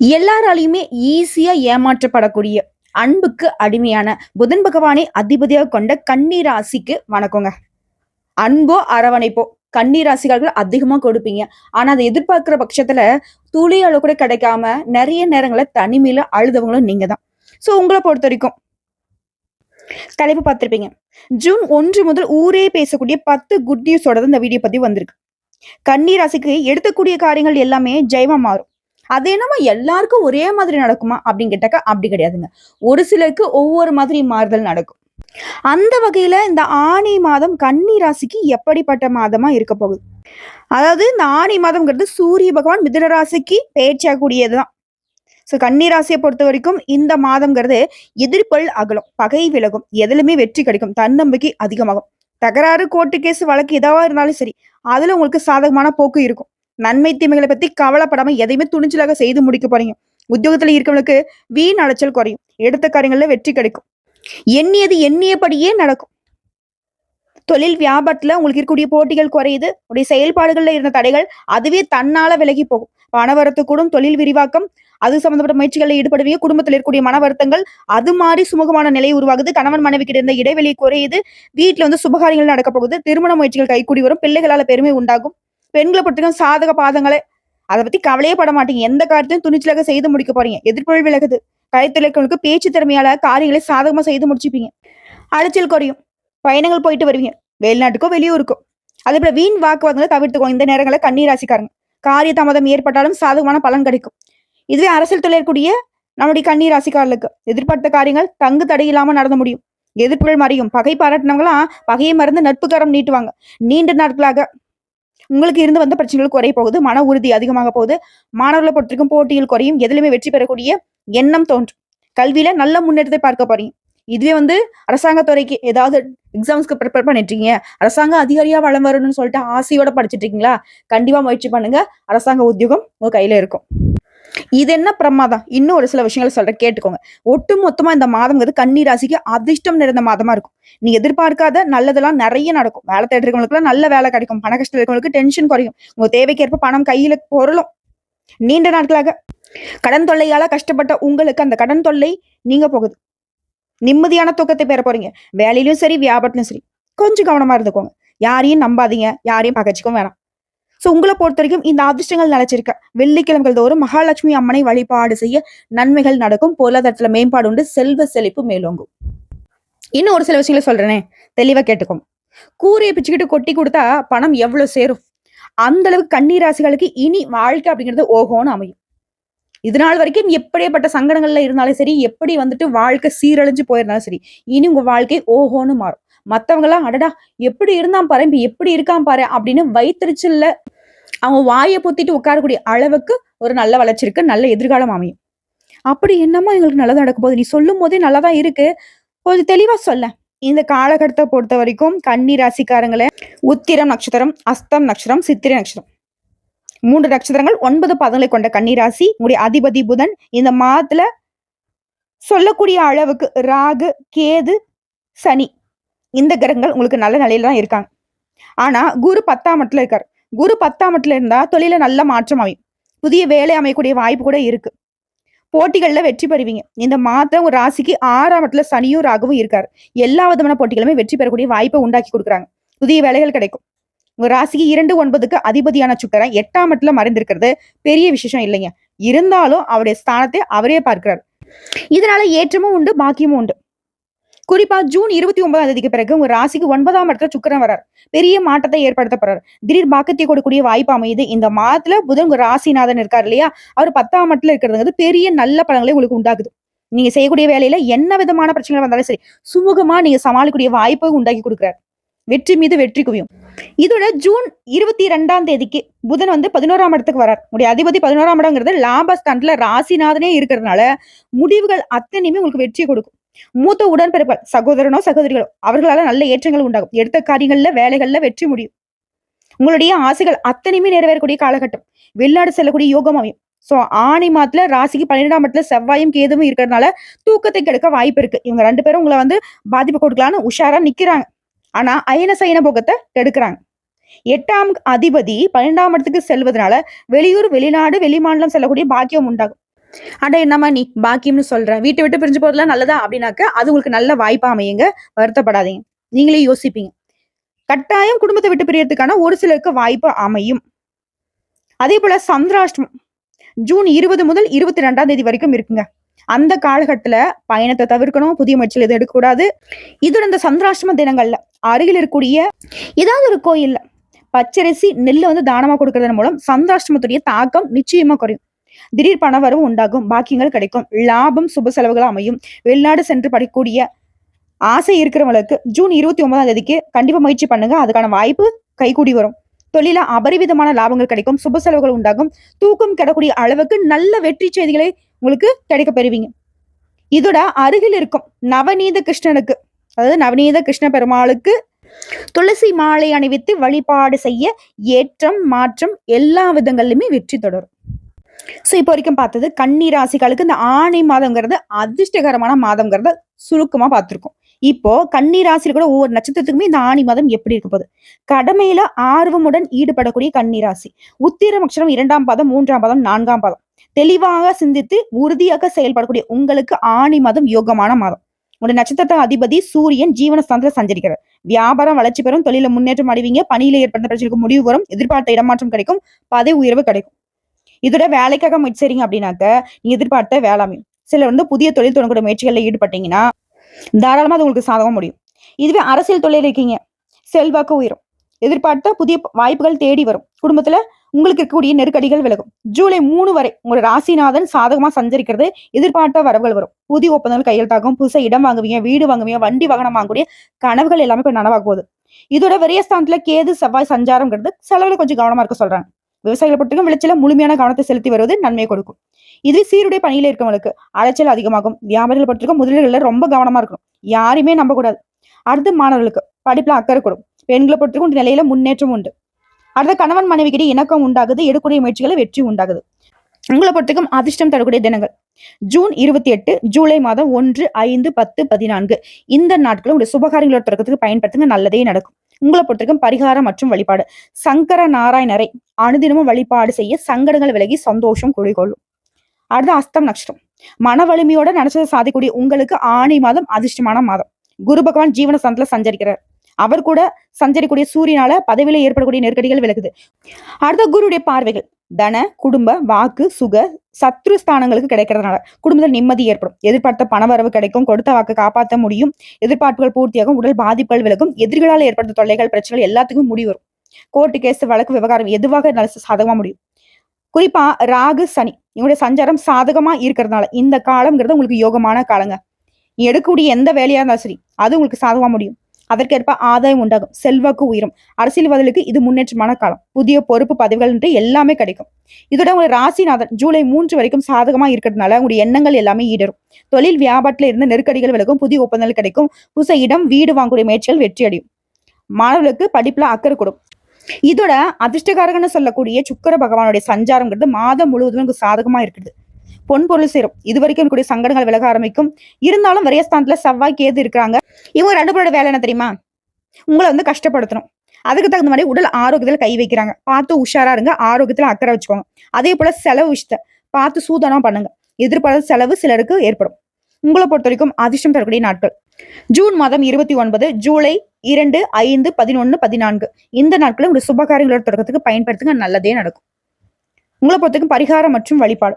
எல்லாராலையுமே ஈஸியா ஏமாற்றப்படக்கூடிய அன்புக்கு அடிமையான புதன் பகவானை அதிபதியாக கொண்ட கன்னி ராசிக்கு வணக்கங்க. அன்போ அரவணைப்போ. கன்னி ராசிகாரர்கள் அதிகமா கொடுப்பீங்க. ஆனா அதை எதிர்பார்க்கிற பட்சத்துல துளி அளவு கூட கிடைக்காம நிறைய நேரங்களை தனிமையில அழுதவங்களும் நீங்க தான் ஸோ உங்களை பொறுத்த வரைக்கும் தலைப்பு பார்த்துருப்பீங்க. ஜூன் ஒன்று முதல் ஊரே பேசக்கூடிய பத்து குட் நியூஸோட இந்த வீடியோ பத்தி வந்திருக்கு. கன்னி ராசிக்கு எடுத்தக்கூடிய காரியங்கள் எல்லாமே ஜெயமா மாறும். அது என்னமோ எல்லாருக்கும் ஒரே மாதிரி நடக்குமா அப்படின்னு கேட்டாக்கா அப்படி கிடையாதுங்க. ஒரு சிலருக்கு ஒவ்வொரு மாதிரி மாறுதல் நடக்கும். அந்த வகையில இந்த ஆணி மாதம் கன்னி ராசிக்கு எப்படிப்பட்ட மாதமா இருக்க போகுது? அதாவது இந்த ஆணி மாதம்ங்கிறது சூரிய பகவான் மிதுன ராசிக்கு பேச்சாக்கூடியதுதான் ஸோ கன்னி ராசியை பொறுத்த வரைக்கும் இந்த மாதம்ங்கிறது எதிர்ப்பல் அகலும் பகை விலகும் எதுலுமே வெற்றி கிடைக்கும் தன்னம்பிக்கை அதிகமாகும். தகராறு கோர்ட்டு கேஸ் வழக்கு எதாவா இருந்தாலும் சரி அதுல உங்களுக்கு சாதகமான போக்கு இருக்கும். நன்மை தீமைகளை பத்தி கவலைப்படாம எதையுமே துணிச்சலாக செய்து முடிக்க போறீங்க. உத்தியோகத்துல இருக்கவங்களுக்கு வீண் அலைச்சல் குறையும். எடுத்த காரியங்கள்ல வெற்றி கிடைக்கும். எண்ணியது எண்ணியபடியே நடக்கும். தொழில் வியாபாரத்துல உங்களுக்கு இருக்கக்கூடிய போட்டிகள் குறையுது. உடைய செயல்பாடுகள்ல இருந்த தடைகள் அதுவே தன்னால விலகி போகும். பணவரத்து கூடும் தொழில் விரிவாக்கம் அது சம்பந்தப்பட்ட முயற்சிகளில் ஈடுபடுவீங்க. குடும்பத்தில் இருக்கக்கூடிய மன வருத்தங்கள் அது மாதிரி சுமூகமான நிலை உருவாகுது. கணவன் மனைவிக்கு இருந்த இடைவெளி குறையுது. வீட்டுல வந்து சுபகாரியங்கள் நடக்க போகுது. திருமண முயற்சிகள் கைகூடி வரும். பிள்ளைகளால பெருமை உண்டாகும். பெண்களை பொறுத்தவரைக்கும் சாதக பாதங்களை. அதை பத்தி கவலையே பட மாட்டீங்க. எந்த காரியத்தையும் துணிச்சலாக செய்து முடிக்க போறீங்க. எதிர்ப்புகள் விலகுது. கலைத்துறைகளுக்கு பேச்சு திறமையால காரியங்களை சாதகமா செய்து முடிச்சுப்பீங்க. அலைச்சல் குறையும். பயணங்கள் போயிட்டு வருவீங்க. வெளிநாட்டுக்கோ வெளியூருக்கோ. அதே போல வீண் வாக்குவாதங்களை தவிர்த்துக்கோ இந்த நேரங்களில் கண்ணீர் ராசிக்காரங்க காரிய தாமதம் ஏற்பட்டாலும் சாதகமான பலன் கிடைக்கும். இதுவே அரசியல் தொழிற்கூடிய நம்முடைய கண்ணீர் ராசிக்காரர்களுக்கு எதிர்பார்த்த காரியங்கள் தங்கு தடை நடந்த நடந்து முடியும். எதிர்ப்புகள் மறையும். பகை பாராட்டினவங்களாம் பகையை மறந்து நட்புக்காரம் நீட்டுவாங்க. நீண்ட நாட்களாக உங்களுக்கு இருந்து வந்த பிரச்சனைகள் குறைய போகுது மன உறுதி அதிகமாக போகுது. மாணவர்களை பொறுத்திருக்கும் போட்டியில் குறையும் எதுலையுமே வெற்றி பெறக்கூடிய எண்ணம் தோன்றும். கல்வியில நல்ல முன்னேற்றத்தை பார்க்க போறீங்க. இதுவே வந்து அரசாங்க துறைக்கு ஏதாவது எக்ஸாம்ஸ்க்கு ப்ரிப்பேர் பண்ணிட்டு இருக்கீங்க அரசாங்க அதிகாரியா வளம் வரணும்னு சொல்லிட்டு ஆசையோட படிச்சிட்டு இருக்கீங்களா கண்டிப்பா முயற்சி பண்ணுங்க. அரசாங்க உத்தியோகம் உங்க கையில இருக்கும். இது என்ன பிரமாதம்? இன்னும் ஒரு சில விஷயங்கள் சொல்றேன். கேட்டுக்கோங்க. ஒட்டு மொத்தமா இந்த மாதம்ங்கிறது கன்னி ராசிக்கு அதிர்ஷ்டம் நிறைந்த மாதமா இருக்கும். நீ எதிர்பார்க்காத நல்லதெல்லாம் நிறைய நடக்கும். வேலை தேடுறவங்களுக்குலாம் நல்ல வேலை கிடைக்கும். பண கஷ்டம் இருக்கவங்களுக்கு டென்ஷன் குறையும். உங்க தேவைக்கேற்ப பணம் கையில பொருளும். நீண்ட நாட்களாக கடன் தொல்லையால கஷ்டப்பட்ட உங்களுக்கு அந்த கடன் தொல்லை நீங்க போகுது. நிம்மதியான தூக்கத்தை பெற போறீங்க. வேலையிலும் சரி வியாபாரத்திலும் சரி. கொஞ்சம் கவனமா இருந்துக்கோங்க. யாரையும் நம்பாதீங்க. யாரையும் பகச்சிக்கும் வேணாம். ஸோ உங்களை பொறுத்த வரைக்கும் இந்த அதிர்ஷ்டங்கள் நிலைச்சிருக்க. வெள்ளிக்கிழமைகள் தோறும் மகாலட்சுமி அம்மனை வழிபாடு செய்ய நன்மைகள் நடக்கும். பொருளாதாரத்துல மேம்பாடு உண்டு. செல்வ செழிப்பு மேலோங்கும். இன்னும் ஒரு சில விஷயங்களை சொல்றேனே. தெளிவா கேட்டுக்கும் கூரையை பிச்சுக்கிட்டு கொட்டி கொடுத்தா பணம் எவ்வளவு சேரும்? அந்த அளவுக்கு கண்ணீர் ராசிகளுக்கு இனி வாழ்க்கை அப்படிங்கிறது ஓஹோன்னு அமையும். இது நாள் வரைக்கும் எப்படியேப்பட்ட சங்கடங்கள்ல இருந்தாலும் சரி எப்படி வந்துட்டு வாழ்க்கை சீரழிஞ்சு போயிருந்தாலும் சரி இனி உங்க வாழ்க்கை ஓஹோன்னு மாறும். மற்றவங்களாம் அடடா எப்படி இருந்தான் பாரு இப்ப எப்படி இருக்கான் பாரு அப்படின்னு வயிற்றுச்சல்ல அவங்க வாயை பொத்திட்டு உட்காரக்கூடிய அளவுக்கு ஒரு நல்ல வளர்ச்சி இருக்கு நல்ல எதிர்காலம் அமையும். அப்படி என்னமோ எங்களுக்கு நல்லதா நடக்க போகுது? நீ சொல்லும் போதே நல்லதா இருக்கு. கொஞ்சம் தெளிவா சொல்ல இந்த காலகட்டத்தை பொறுத்த வரைக்கும் கன்னி ராசிக்காரங்களை உத்திரம் நட்சத்திரம் அஸ்தம் நட்சத்திரம் சித்திரை நட்சத்திரம். மூன்று நட்சத்திரங்கள் ஒன்பது பதங்களை கொண்ட கன்னிராசி உங்களுடைய அதிபதி புதன் இந்த மாதத்துல சொல்லக்கூடிய அளவுக்கு ராகு கேது சனி. இந்த கிரகங்கள் உங்களுக்கு நல்ல நிலையில தான் இருக்காங்க. ஆனா குரு பத்தாம் இடத்துல இருக்காரு. குரு பத்தாம் இடத்துல இருந்தா தொழில நல்ல மாற்றம் அமையும். புதிய வேலை அமையக்கூடிய வாய்ப்பு கூட இருக்கு. போட்டிகள்ல வெற்றி பெறுவீங்க. இந்த மாதம் ஒரு ராசிக்கு ஆறாம் இடத்துல சனியும் ராகவும் இருக்காரு. எல்லா விதமான போட்டிகளுமே வெற்றி பெறக்கூடிய வாய்ப்பை உண்டாக்கி கொடுக்குறாங்க. புதிய வேலைகள் கிடைக்கும். உங்க ராசிக்கு இரண்டு ஒன்பதுக்கு அதிபதியான சுக்கரன் எட்டாம் இடத்துல மறைந்திருக்கிறது. பெரிய விசேஷம் இல்லைங்க. இருந்தாலும் அவருடைய ஸ்தானத்தை அவரே பார்க்கிறார். இதனால ஏற்றமும் உண்டு பாக்கியமும் உண்டு. குறிப்பா ஜூன் இருபத்தி ஒன்பதாம் தேதிக்கு பிறகு உங்க ராசிக்கு ஒன்பதாம் இடத்துல சுக்கரன் வரார் பெரிய மாற்றத்தை ஏற்படுத்த போறாரு. திடீர் பாக்கத்தை கொடுக்கக்கூடிய வாய்ப்பு அமையுது. இந்த மாதத்துல புதன் உங்க ராசிநாதன் இருக்கார் இல்லையா? அவர் பத்தாம் இடத்துல இருக்கிறது பெரிய நல்ல பலன்களை உங்களுக்கு உண்டாக்குது. நீங்க செய்யக்கூடிய வேலையில என்ன விதமான பிரச்சனைகள் வந்தாலும் சரி சுமூகமா நீங்க சமாளிக்கக்கூடிய வாய்ப்பை உண்டாக்கி கொடுக்குறாரு. வெற்றி மீது வெற்றி குவியும். இதோட ஜூன் இருபத்தி ரெண்டாம் தேதிக்கு புதன் வந்து பதினோராம் இடத்துக்கு வரார் உடைய அதிபதி பதினோராம் இடங்கிறது லாபஸ்தான்ல ராசிநாதனே இருக்கிறதுனால முடிவுகள் அத்தனையுமே உங்களுக்கு வெற்றியை கொடுக்கும். மூத்த உடன்பிறப்பால் சகோதரனோ சகோதரிகளோ அவர்களால நல்ல ஏற்றங்கள் உண்டாகும். எடுத்த காரியங்கள்ல வேலைகள்ல வெற்றி முடியும். உங்களுடைய ஆசைகள் அத்தனையுமே நிறைவேறக்கூடிய காலகட்டம். வெளிநாடு செல்லக்கூடிய யோகம் அமையும். சோ ஆணி மாதத்துல ராசிக்கு பன்னிரெண்டாம் இடத்துல செவ்வாயும் கேதுவும் இருக்கிறதுனால தூக்கத்தை கெடுக்க வாய்ப்பு இருக்கு. இவங்க ரெண்டு பேரும் உங்களை வந்து பாதிப்பு கொடுக்கலான்னு உஷாரா நிக்கிறாங்க. ஆனா அயன சயன போகத்தை கெடுக்கிறாங்க எட்டாம் அதிபதி பன்னெண்டாம் இடத்துக்கு செல்வதனால வெளியூர் வெளிநாடு வெளிமாநிலம் செல்லக்கூடிய பாக்கியம் உண்டாகும். அட என்னம்மா நீ? பாக்கியம்னு சொல்ற. வீட்டை விட்டு பிரிஞ்சு போறதுலாம் நல்லதா? அப்படின்னாக்க அது உங்களுக்கு நல்ல வாய்ப்பா அமையுங்க. வருத்தப்படாதீங்க. நீங்களே யோசிப்பீங்க. கட்டாயம் குடும்பத்தை விட்டு பிரியறதுக்கான ஒரு சிலருக்கு வாய்ப்பு அமையும். அதே போல சந்திராஷ்டமம். ஜூன் இருபது முதல் இருபத்தி ரெண்டாம் தேதி வரைக்கும் இருக்குங்க. அந்த காலகட்டத்துல பயணத்தை தவிர்க்கணும். புதிய முயற்சியில் எதுவும் எடுக்கக்கூடாது. இதோட இந்த சந்திராஷ்டம தினங்கள்ல அருகில் இருக்கக்கூடிய ஏதாவது ஒரு கோயில்ல பச்சரிசி நெல்லை வந்து தானமா கொடுக்கறதன் மூலம் சந்திராஷ்டமத்துடைய தாக்கம் நிச்சயமா குறையும். திடீர் பணவரவு உண்டாகும். பாக்கியங்கள் கிடைக்கும். லாபம் சுப செலவுகள் அமையும். வெளிநாடு சென்று படிக்கக்கூடிய ஆசை இருக்கிறவங்களுக்கு ஜூன் இருபத்தி ஒன்பதாம் தேதிக்கு கண்டிப்பா முயற்சி பண்ணுங்க. அதுக்கான வாய்ப்பு கைகூடி வரும். தொழில அபரிவிதமான லாபங்கள் கிடைக்கும். சுப செலவுகள் உண்டாகும். தூக்கம் கிடக்கூடிய அளவுக்கு நல்ல வெற்றி செய்திகளை உங்களுக்கு கிடைக்க பெறுவீங்க. இதோட அருகில் இருக்கும் நவநீத கிருஷ்ணனுக்கு அதாவது நவநீத கிருஷ்ண பெருமாளுக்கு துளசி மாலை அணிவித்து வழிபாடு செய்ய ஏற்றம் மாற்றம் எல்லா விதங்கள்லையுமே வெற்றி தொடரும். ஸோ இப்போ வரைக்கும் பார்த்தது கன்னி ராசிகளுக்கு இந்த ஆணை மாதம்ங்கிறது அதிர்ஷ்டகரமான மாதம்ங்கிறத சுருக்கமா பார்த்துருக்கோம். இப்போ கன்னி ராசியில் கூட ஒவ்வொரு நட்சத்திரத்துக்குமே இந்த ஆணி மாதம் எப்படி இருக்க போகுது? கடமையில ஆர்வமுடன் ஈடுபடக்கூடிய கன்னி ராசி உத்திரம் அக்ஷரம் இரண்டாம் பாதம் மூன்றாம் பாதம் நான்காம் பாதம். தெளிவாக சிந்தித்து உறுதியாக செயல்படக்கூடிய உங்களுக்கு ஆணி மாதம் யோகமான மாதம். உங்களுடைய நட்சத்திரத்த அதிபதி சூரியன் ஜீவனஸ்தானத்துல சஞ்சரிக்கிறார். வியாபாரம் வளர்ச்சி பெறும் தொழில முன்னேற்றம் அடைவீங்க. பணியில ஏற்பட்ட பிரச்சனைக்கு முடிவு வரும். எதிர்பார்த்த இடமாற்றம் கிடைக்கும். பதவி உயர்வு கிடைக்கும். இதோட வேலைக்காக முயற்சி அப்படின்னாக்க நீ எதிர்பார்த்த வேளாண்மை சிலர் வந்து புதிய தொழில் தொடங்கக்கூடிய முயற்சிகளில் ஈடுபட்டீங்கன்னா தாராளமாக அது உங்களுக்கு சாதகம் முடியும். இதுவே அரசியல் தொழில் இருக்கீங்க. செல்வாக்கு உயரும். எதிர்பார்த்த புதிய வாய்ப்புகள் தேடி வரும். குடும்பத்துல உங்களுக்கு இருக்கக்கூடிய நெருக்கடிகள் விலகும். ஜூலை மூணு வரை உங்களோட ராசிநாதன் சாதகமா சஞ்சரிக்கிறது எதிர்பார்த்த வரவுகள் வரும். புதிய ஒப்பந்தங்கள் கையெழுத்தாகும். புதுசாக இடம் வாங்குவீங்க வீடு வாங்குவீங்க வண்டி வாகனம் வாங்கக்கூடிய கனவுகள் எல்லாமே இப்ப நனவாக போகுது. இதோட விரயஸ்தானத்துல கேது செவ்வாய் சஞ்சாரம்ங்கிறது செலவுல கொஞ்சம் கவனமா இருக்க சொல்றாங்க. விவசாயிகள் பொறுத்தவரைக்கும் விளைச்சல முழுமையான கவனத்தை செலுத்தி வருவது நன்மையை கொடுக்கும். இது சீருடைய பணியில இருக்கவங்களுக்கு அலைச்சல் அதிகமாகும். வியாபாரிகள் பொறுத்தவரைக்கும் முதலீடுகள்ல ரொம்ப கவனமா இருக்கணும். யாரையுமே நம்பக்கூடாது. அடுத்து மாணவர்களுக்கு படிப்புல அக்கறை கொடுக்கும் பெண்களை பொறுத்தவரைக்கும் நிலையில முன்னேற்றம் உண்டு. அடுத்த கணவன் மனைவிக்கிட்ட இணக்கம் உண்டாகுது. எடுக்கூடிய முயற்சிகளை வெற்றி உண்டாகுது. உங்களை பொறுத்தவரைக்கும் அதிர்ஷ்டம் தரக்கூடிய தினங்கள். ஜூன் இருபத்தி எட்டு ஜூலை மாதம் ஒன்று ஐந்து பத்து பதினான்கு. இந்த நாட்களும் உங்களுடைய சுபகாரியங்களோட தொடக்கத்துக்கு பயன்படுத்துங்க. நல்லதே நடக்கும். உங்களை பொறுத்திருக்கும் பரிகாரம் மற்றும் வழிபாடு. சங்கர நாராயணரை அனுதினமும் வழிபாடு செய்ய சங்கடங்கள் விலகி சந்தோஷம் குடிகொள்ளும். அடுத்த அஸ்தம் நட்சத்திரம். மன வலிமையோட நினைச்சதை சாதிக்கக்கூடிய உங்களுக்கு ஆணி மாதம் அதிர்ஷ்டமான மாதம். குரு பகவான் ஜீவன சந்தில சஞ்சரிக்கிறார். அவர் கூட சஞ்சரிக்கூடிய சூரியனால பதவியில ஏற்படக்கூடிய நெருக்கடிகள் விலகுது. அடுத்த குருடைய பார்வைகள். தன குடும்ப வாக்கு சுக சத்ரு ஸ்தானங்களுக்கு கிடைக்கிறதுனால குடும்பத்தில் நிம்மதி ஏற்படும். எதிர்பார்த்த பணவரவு கிடைக்கும். கொடுத்த வாக்கு காப்பாற்ற முடியும். எதிர்பார்ப்புகள் பூர்த்தியாகும். உடல் பாதிப்புகள் விலகும். எதிரிகளால் ஏற்படுத்த தொல்லைகள் பிரச்சனைகள் எல்லாத்துக்கும் முடிவு வரும். கோர்ட்டு கேஸ் வழக்கு விவகாரம் எதுவாக நல்ல சாதகமா முடியும். குறிப்பா ராகு சனி இவங்களுடைய சஞ்சாரம் சாதகமா இருக்கிறதுனால இந்த காலம்ங்கிறது உங்களுக்கு யோகமான காலங்க. நீ எடுக்கக்கூடிய எந்த வேலையா இருந்தாலும் சரி அது உங்களுக்கு சாதகமா முடியும். அதற்கேற்ப ஆதாயம் உண்டாகும். செல்வாக்கு உயரும். அரசியல்வாதிகளுக்கு இது முன்னேற்றமான காலம். புதிய பொறுப்பு பதவிகள் என்று எல்லாமே கிடைக்கும். இதோட உங்க ராசிநாதன் ஜூலை மூன்று வரைக்கும் சாதகமா இருக்கிறதுனால உங்களுடைய எண்ணங்கள் எல்லாமே ஈடரும் தொழில் வியாபாரத்தில் இருந்த நெருக்கடிகள் விலகும் புதிய ஒப்பந்தங்கள் கிடைக்கும். புதுச இடம் வீடு வாங்கக்கூடிய முயற்சிகள் வெற்றியடையும் மாணவர்களுக்கு படிப்புல அக்கறை கூடும். இதோட அதிர்ஷ்டகாரகன்னு சொல்லக்கூடிய சுக்கர பகவானுடைய சஞ்சாரம்ங்கிறது மாதம் முழுவதும் சாதகமா இருக்குது பொன்பொருள் சேரும். இது வரைக்கும் இருக்கக்கூடிய சங்கடங்கள் விலக ஆரம்பிக்கும். இருந்தாலும் விரயஸ்தானத்துல செவ்வாய் கேது இருக்கிறாங்க. இவங்க ரெண்டு பேரோட வேலை என்ன தெரியுமா? உங்களை வந்து கஷ்டப்படுத்தணும். அதுக்கு தகுந்த மாதிரி உடல் ஆரோக்கியத்துல கை வைக்கிறாங்க. பார்த்து உஷாரா இருங்க. ஆரோக்கியத்துல அக்கறை வச்சுக்கோங்க. அதே போல செலவு விஷயத்த பார்த்து சூதனம் பண்ணுங்க. எதிர்பாராத செலவு சிலருக்கு ஏற்படும். உங்களை பொறுத்த வரைக்கும் அதிர்ஷ்டம் தரக்கூடிய நாட்கள். ஜூன் மாதம் இருபத்தி ஒன்பது ஜூலை இரண்டு ஐந்து பதினொன்னு பதினான்கு. இந்த நாட்களை உங்களுடைய சுபகாரியங்களோட தொடக்கத்துக்கு பயன்படுத்துங்க. நல்லதே நடக்கும். உங்களை பொறுத்தவரைக்கும் பரிகாரம் மற்றும் வழிபாடு.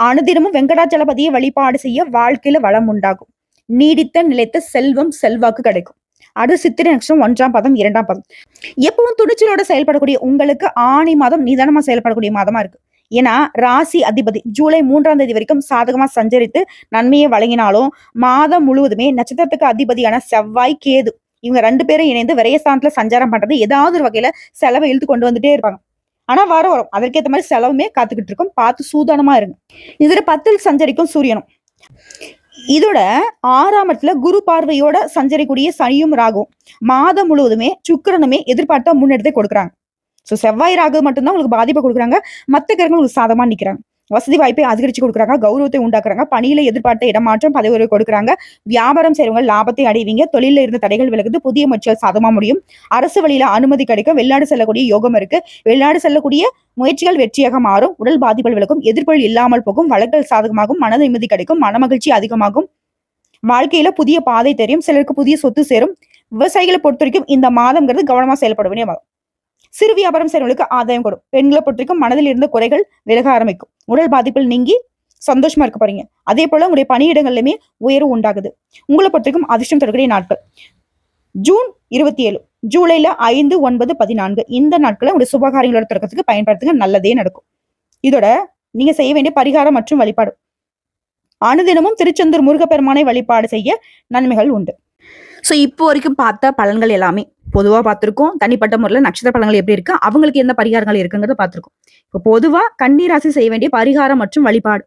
அனுதினமும் வெங்கடாச்சலபதியை வழிபாடு செய்ய வாழ்க்கையில வளம் உண்டாகும். நீடித்த நிலைத்த செல்வம் செல்வாக்கு கிடைக்கும். அடுத்து சித்திரை நட்சத்திரம் ஒன்றாம் பதம் இரண்டாம் பதம். எப்பவும் துணிச்சலோட செயல்படக்கூடிய உங்களுக்கு ஆணி மாதம் நிதானமா செயல்படக்கூடிய மாதமா இருக்கு. ஏன்னா ராசி அதிபதி ஜூலை மூன்றாம் தேதி வரைக்கும் சாதகமா சஞ்சரித்து நன்மையை வழங்கினாலும் மாதம் முழுவதுமே நட்சத்திரத்துக்கு அதிபதியான செவ்வாய் கேது இவங்க ரெண்டு பேரும் இணைந்து விரயஸ்தானத்துல சஞ்சாரம் பண்றது ஏதாவது ஒரு வகையில செலவை இழுத்து கொண்டு வந்துட்டே இருப்பாங்க. ஆனா வாரம் வரும். அதற்கேற்ற மாதிரி செலவுமே காத்துக்கிட்டு இருக்கும். பார்த்து சூதானமா இருங்க. இதுல பத்தில் சஞ்சரிக்கும் சூரியனும். இதோட ஆறாம் இடத்துல குரு பார்வையோட சஞ்சரிக்கூடிய சனியும் ராகும் மாதம் முழுவதுமே சுக்கிரனுமே எதிர்பார்த்தா முன்னெடுத்தே கொடுக்குறாங்க. ஸோ செவ்வாய் ராகு மட்டும்தான் உங்களுக்கு பாதிப்பை கொடுக்குறாங்க. மற்ற கிரகங்கள் உங்களுக்கு சாதமா நிக்கிறாங்க. வசதி வாய்ப்பை அதிகரித்து கொடுக்குறாங்க கௌரவத்தை உண்டாக்குறாங்க பணியில எதிர்பார்த்த இடமாற்றம் பதவி உயர்வு கொடுக்குறாங்க. வியாபாரம் செய்கிறவங்க லாபத்தை அடைவீங்க தொழிலில் இருந்த தடைகள் விலகுது புதிய முயற்சிகள் சாதமாக முடியும். அரசு வழியில அனுமதி கிடைக்கும் வெளிநாடு செல்லக்கூடிய யோகம் இருக்கு. வெளிநாடு செல்லக்கூடிய முயற்சிகள் வெற்றியாக மாறும். உடல் பாதிப்புகள் விலகும் எதிர்ப்புகள் இல்லாமல் போகும் வழக்கல் சாதகமாகும் மன நிம்மதி கிடைக்கும் மனமகிழ்ச்சி அதிகமாகும். வாழ்க்கையில புதிய பாதை தெரியும் சிலருக்கு புதிய சொத்து சேரும். விவசாயிகளை பொறுத்த வரைக்கும் இந்த மாதம்ங்கிறது கவனமா செயல்பட வேண்டிய மாதம். சிறு வியாபாரம் செய்யறவங்களுக்கு ஆதாயம் கொடுக்கும் பெண்களை பொறுத்தவரைக்கும் மனதில் இருந்த குறைகள் விலக ஆரம்பிக்கும். உடல் பாதிப்பில் நீங்கி சந்தோஷமா இருக்க போறீங்க. அதே போல உங்களுடைய பணியிடங்கள்லயுமே உயர்வு உண்டாகுது. உங்களை பொறுத்தவரைக்கும் அதிர்ஷ்டம் தொடர்கிற நாட்கள். ஜூன் இருபத்தி ஏழு ஜூலைல ஐந்து ஒன்பது பதினான்கு இந்த நாட்களை உங்களுடைய சுபகாரியங்களோட தொடக்கத்துக்கு பயன்படுத்துங்க. நல்லதே நடக்கும். இதோட நீங்க செய்ய வேண்டிய பரிகாரம் மற்றும் வழிபாடு. அனுதினமும் திருச்செந்தூர் முருகப்பெருமானை வழிபாடு செய்ய நன்மைகள் உண்டு. ஸோ இப்போ வரைக்கும் பார்த்த பலன்கள் எல்லாமே பொதுவாக பார்த்துருக்கோம். தனிப்பட்ட முறையில் நட்சத்திர பலன்கள் எப்படி இருக்கு? அவங்களுக்கு எந்த பரிகாரங்கள் இருக்குங்கிறத பார்த்துருக்கோம். இப்போ பொதுவாக கன்னிராசி செய்ய வேண்டிய பரிகாரம் மற்றும் வழிபாடு.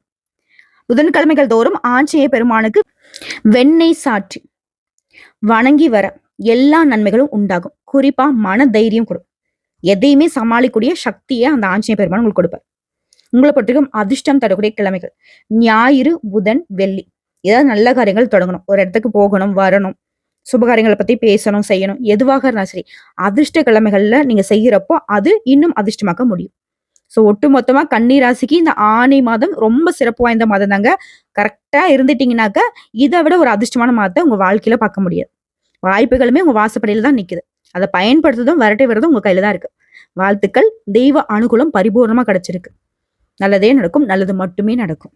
புதன்கிழமைகள் தோறும் ஆஞ்சநேய பெருமானுக்கு வெண்ணெய் சாற்றி வணங்கி வர எல்லா நன்மைகளும் உண்டாகும். குறிப்பா மன தைரியம் கொடுக்கும் எதையுமே சமாளிக்கக்கூடிய சக்தியை அந்த ஆஞ்சநேய பெருமான் உங்களுக்கு கொடுப்பார். உங்களை பொறுத்தவரைக்கும் அதிர்ஷ்டம் தரக்கூடிய கிழமைகள். ஞாயிறு புதன் வெள்ளி. ஏதாவது நல்ல காரியங்கள் தொடங்கணும். ஒரு இடத்துக்கு போகணும் வரணும். சுபகாரியங்களை பத்தி பேசணும் செய்யணும். எதுவாக இருந்தாலும் சரி அதிர்ஷ்ட கிழமைகள்ல நீங்க செய்யறப்போ அது இன்னும் அதிர்ஷ்டமாக்க முடியும். ஸோ ஒட்டு மொத்தமா கன்னி ராசிக்கு இந்த ஆணி மாதம் ரொம்ப சிறப்பு வாய்ந்த மாதம் தாங்க கரெக்டா இருந்துட்டீங்கன்னாக்க இதை விட ஒரு அதிர்ஷ்டமான மாதத்தை உங்க வாழ்க்கையில பார்க்க முடியாது. வாய்ப்புகளுமே உங்க வாசப்படியில தான் நிக்குது. அதை பயன்படுத்துறதும் வரட்டை வர்றதும் உங்க கையில தான் இருக்கு. வாழ்த்துக்கள். தெய்வ அனுகூலம் பரிபூர்ணமா கிடைச்சிருக்கு. நல்லதே நடக்கும் நல்லது மட்டுமே நடக்கும்.